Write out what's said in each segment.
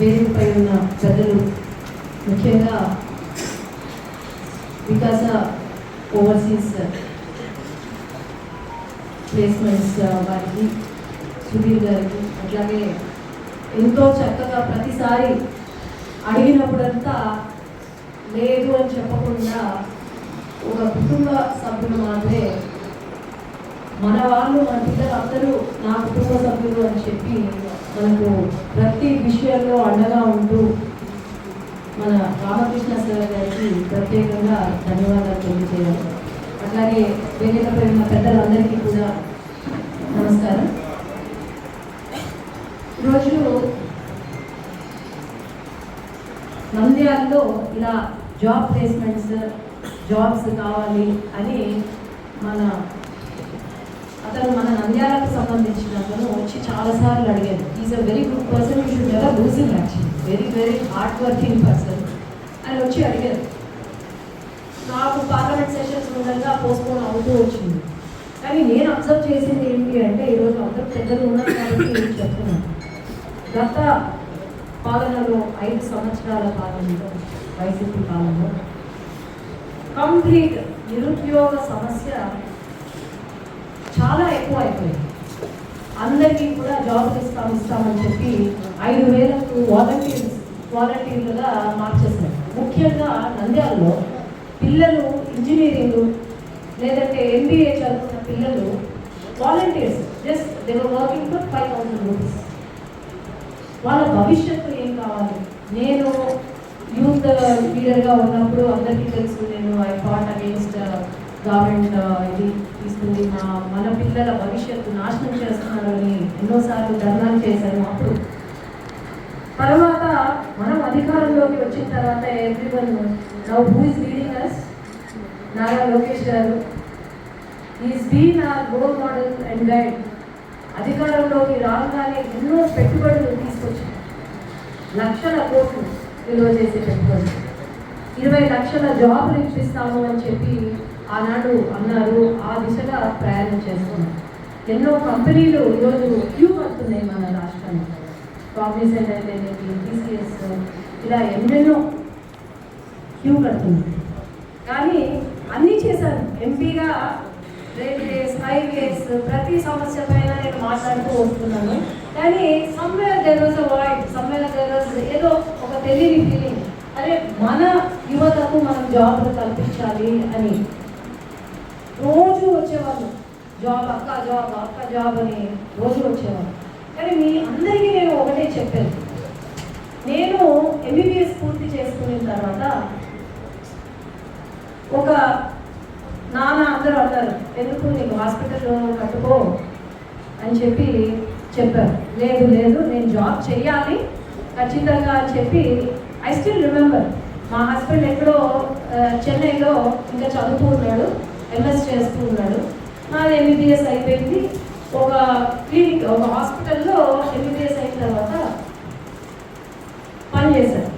వేదికపై ఉన్న ప్రజలు ముఖ్యంగా Vikasa overseas placements uh, uh, వారికి సుధీర్ గారికి అట్లాగే ఎంతో చక్కగా ప్రతిసారి అడిగినప్పుడంతా లేదు అని చెప్పకుండా ఒక కుటుంబ సభ్యులు మాత్రమే మన వాళ్ళు మన పిల్లలు అందరూ నా కుటుంబ సభ్యులు అని చెప్పి మనకు ప్రతి విషయంలో అండగా ఉంటూ మన రామకృష్ణ సార్ గారికి ప్రత్యేకంగా ధన్యవాదాలు తెలియజేయాలి అట్లాగే వేదికపై ఉన్న పెద్దలందరికీ కూడా నమస్కారం. ఈరోజు నంద్యాలలో ఇలా జాబ్ ప్లేస్మెంట్స్ జాబ్స్ కావాలి అని మన అతను మన నంద్యాలకు సంబంధించిన అతను వచ్చి చాలాసార్లు అడిగాడు. Is a very good person you should never lose in actually very very hard working person ఆయన వచ్చి అడిగారు నాకు పార్లమెంట్ సెషన్స్ ఉండగా పోస్ట్పోన్ అవుతూ వచ్చింది. కానీ నేను అబ్జర్వ్ చేసింది ఏంటి అంటే ఈరోజు అందరూ పెద్దలు ఉన్నారు కాబట్టి చెప్తున్నాను. గత పాలనలో ఐదు సంవత్సరాల పాలనలో వైసీపీ పాలనలో కంప్లీట్ నిరుద్యోగ సమస్య చాలా ఎక్కువ అయిపోయింది అందరికీ కూడా జాబ్ ఇస్తాం ఇస్తామని చెప్పి ఐదు వేలకు వాలంటీర్స్ వాలంటీర్లుగా మార్చేసినాయి ముఖ్యంగా నంద్యాలలో పిల్లలు ఇంజనీరింగ్ లేదంటే ఎంబీఏ చదువుకున్న పిల్లలు volunteers. Just they're working for five thousand rupees వాళ్ళ భవిష్యత్తు ఏం కావాలి? నేను యూత్ లీడర్గా ఉన్నప్పుడు అందరికీ తెలుసు నేను I fought against government uh, ఇది తీసుకుంది. మా మన పిల్లల భవిష్యత్తు నాశనం చేస్తున్నారు అని ఎన్నోసార్లు ధర్నాలు చేశాను అప్పుడు. తర్వాత మనం అధికారంలోకి వచ్చిన తర్వాత everyone now who is leading us Nara Lokesh garu. Is been our role model and guide అధికారంలోకి రాగానే ఎన్నో పెట్టుబడులు తీసుకొచ్చారు. లక్షల కోట్లు విలువ చేసే పెట్టుబడులు. ఇరవై లక్షల జాబులు ఇప్పిస్తాము అని చెప్పి ఆనాడు అన్నారు ఆ దిశగా ప్రయాణం చేస్తున్నారు ఎన్నో కంపెనీలు ఈరోజు క్యూ పడుతున్నాయి మన రాష్ట్రంలో కాగ్నిసెంట్ అయితే టీసీఎస్ ఇలా ఎన్నెన్నో క్యూ కడుతుంది కానీ అన్నీ చేశాను ఎంపీగా రైల్వేస్ హైవేస్ ప్రతి సమస్య పైన నేను మాట్లాడుతూ వస్తున్నాను. కానీ somewhere there was a void somewhere there was ఏదో ఒక తెలియని ఫీలింగ్ అరే మన యువతకు మనం జాబ్లు కల్పించాలి అని రోజు వచ్చేవాళ్ళు. జాబ్ అక్క జాబ్ అక్క జాబ్ అని రోజు వచ్చేవాళ్ళు. కానీ మీ అందరికీ నేను ఒకటే చెప్పాను నేను ఎంబీబీఎస్ పూర్తి చేసుకున్న తర్వాత ఒక నాన్న అందరూ అన్నారు ఎందుకు నీకు హాస్పిటల్లో కట్టుకో? అని చెప్పి చెప్పారు. లేదు లేదు నేను జాబ్ చేయాలి ఖచ్చితంగా అని చెప్పి ఐ స్టిల్ రిమెంబర్ మా హస్బెండ్ ఎక్కడో చెన్నైలో ఇంకా చదువుతున్నాడు ఎంఎస్ చేస్తూ ఉన్నాడు. నాది ఎంబీబీఎస్ అయిపోయింది. ఒక క్లినిక్ ఒక హాస్పిటల్లో ఎంబీబీఎస్ అయిన తర్వాత పని చేశాను.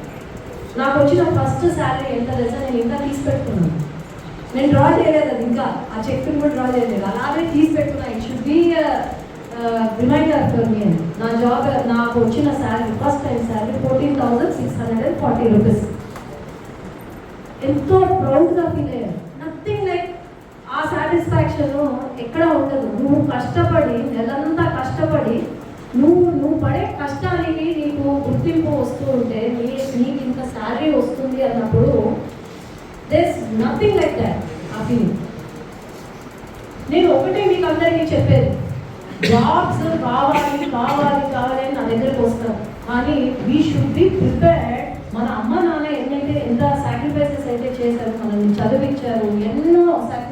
నాకు వచ్చిన ఫస్ట్ శాలరీ ఎంత తెలుసా? నేను ఇంకా తీసి పెట్టుకున్నాను. నేను డ్రా చేయలేదు అది ఇంకా. ఆ చెక్ని కూడా డ్రా చేయలేదు. అలాగే తీసి పెట్టుకున్నా. It should be reminder for me అని నా జాబ్ నాకు వచ్చిన salary first time salary fourteen thousand six hundred and forty rupees. ఎంతో ప్రౌడ్గా ఫీల్ అయ్యాను. సాటిస్ఫాక్షన్ ఎక్కడ ఉండదు నువ్వు కష్టపడి నెలంతా కష్టపడి నువ్వు నువ్వు పడే కష్టానికి నీకు గుర్తింపు వస్తూ ఉంటే నీ నీకు ఇంత శాలరీ వస్తుంది అన్నప్పుడు దిస్ నథింగ్ లైక్ దాట్ ఆ ఫీలింగ్ నేను ఒకటే మీకు అందరికీ చెప్పేది. జాబ్స్ కావాలి కావాలి కావాలి నా దగ్గరకు వస్తారు. కానీ వీ షుడ్ బి ప్రిపేర్డ్ మన అమ్మ నాన్న ఎన్నైతే ఎంత సాక్రిఫైసెస్ అయితే చేశారు మనల్ని చదివించారు ఎన్నో సాక్రిఫైస్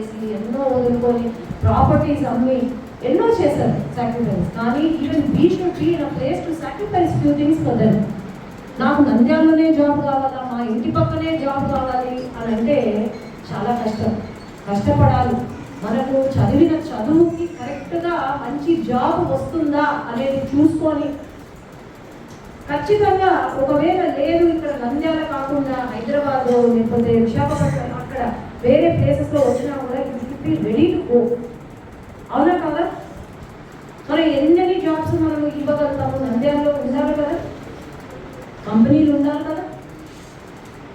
చేసి ఎన్నో వదులుకొని ప్రాపర్టీస్ అమ్మి ఎన్నో చేశారు సాక్రిఫైస్ కానీ even we should be in place to sacrifice few things for them నాకు నంద్యాలలోనే జాబ్ కావాలా? మా ఇంటి పక్కనే జాబ్ కావాలి? అని అంటే చాలా కష్టం. కష్టపడాలి. మనకు చదివిన చదువుకి కరెక్ట్గా మంచి జాబ్ వస్తుందా అనేది చూసుకొని ఖచ్చితంగా ఒకవేళ లేదు ఇక్కడ నంద్యాల కాకుండా హైదరాబాద్లో లేకపోతే విశాఖపట్నం అక్కడ వేరే ప్లేసెస్లో వచ్చినా బి రెడీ టు గో అవునా కదా? మరి ఎన్ని జాబ్స్ మనం ఇవ్వగలుగుతాము? నంద్యాలలో ఉండాలి కదా? కంపెనీలు ఉండాలి కదా?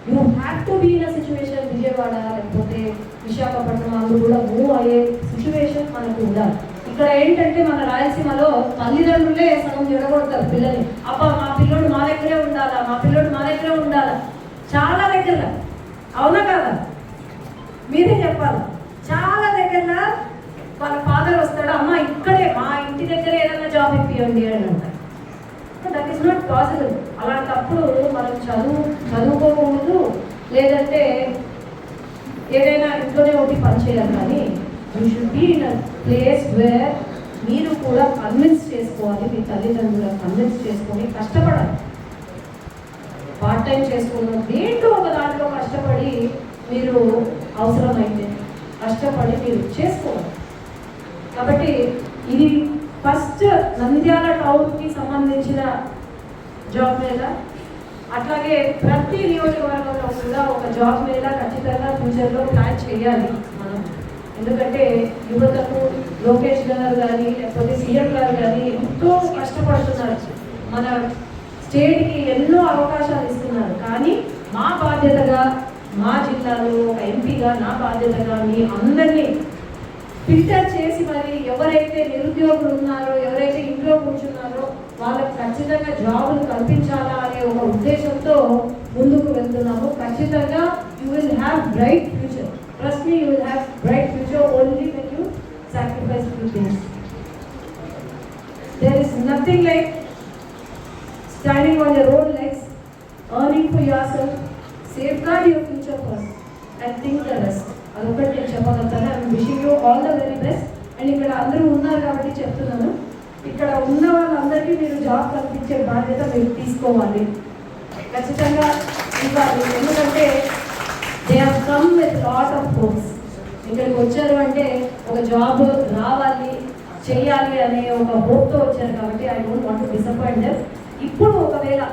You have to be in situation Vijayawada లేకపోతే విశాఖపట్నం అందులో కూడా మూవ్ అయ్యే సిచ్యువేషన్ మనకు ఉండాలి. ఇక్కడ ఏంటంటే మన రాయలసీమలో తల్లిదండ్రులే సగం జడగొడతారు పిల్లల్ని. అప్ప మా పిల్లోడు మా దగ్గరే ఉండాలా? మా పిల్లోడు మా దగ్గరే ఉండాలా? చాలా దగ్గర అవునా కదా? మీరే చెప్పాలి. చాలా దగ్గర వాళ్ళ ఫాదర్ వస్తాడు అమ్మ ఇక్కడే మా ఇంటి దగ్గర ఏదైనా జాబ్ ఇప్పియండి అని అంటారు దట్ ఈస్ నాట్ పాసిబుల్ అలాంటప్పుడు మనం చదువు చదువుకోకూడదు. లేదంటే ఏదైనా ఇంట్లోనే ఒకటి పనిచేయాలి కానీ you should be in a place where మీరు కూడా కన్విన్స్ చేసుకోవాలి మీ తల్లిదండ్రులను కన్విన్స్ చేసుకొని కష్టపడాలి. పార్ట్ టైం చేసుకున్న దేంట్లో ఒక దాంట్లో కష్టపడి మీరు అవసరమైతే కష్టపడి మీరు చేసుకోవాలి. కాబట్టి ఇది ఫస్ట్ నంద్యాల టౌన్కి సంబంధించిన జాబ్ మేళ. అట్లాగే ప్రతి నియోజకవర్గంలో కూడా ఒక జాబ్ మేళ ఖచ్చితంగా ఫ్యూచర్లో ప్లాన్ చేయాలి మనం. ఎందుకంటే యువతకు లోకేష్ గారు కానీ లేకపోతే సీఎం గారు కానీ ఎంతో కష్టపడుతున్నారు. మన స్టేట్కి ఎన్నో అవకాశాలు ఇస్తున్నారు. కానీ మా బాధ్యతగా మా జిల్లాలో ఒక ఎంపీగా నా బాధ్యతగా మీ అందరినీ ఫిల్టర్ చేసి మరి ఎవరైతే నిరుద్యోగులు ఉన్నారో ఎవరైతే ఇంట్లో కూర్చున్నారో వాళ్ళకు ఖచ్చితంగా జాబులు కల్పించాలా అనే ఒక ఉద్దేశంతో ముందుకు వెళ్తున్నాము. ఖచ్చితంగా you will have bright future trust me you will have bright future only when you sacrifice few things there is nothing like standing on your own legs, earning for yourself, safeguard your future first, and think the best అదొకటి నేను చెప్పగలుగుతాను. I wishing you all the very best and ఇక్కడ అందరూ ఉన్నారు కాబట్టి చెప్తున్నాను. ఇక్కడ ఉన్న వాళ్ళందరికీ మీరు జాబ్ కల్పించే బాధ్యత మీరు తీసుకోవాలి. ఖచ్చితంగా ఇవ్వాలి ఎందుకంటే they have come with lot of hopes ఇక్కడికి వచ్చారు అంటే ఒక జాబ్ రావాలి చేయాలి అనే ఒక హోప్తో వచ్చారు కాబట్టి ఐ డోంట్ వాంట్ డిసప్పాయింట్ ఇప్పుడు ఒకవేళ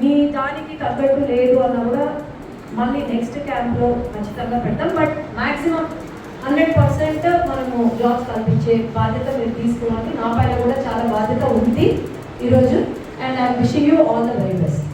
మీ దానికి తగ్గట్టు లేదు అన్న కూడా మళ్ళీ నెక్స్ట్ క్యాంప్లో ఖచ్చితంగా పెడతాం. బట్ మ్యాక్సిమం హండ్రెడ్ పర్సెంట్ మనము జాబ్స్ కల్పించే బాధ్యత మీరు తీసుకోవాలి. నా పైన కూడా చాలా బాధ్యత ఉంది ఈరోజు. And I wishing you all the best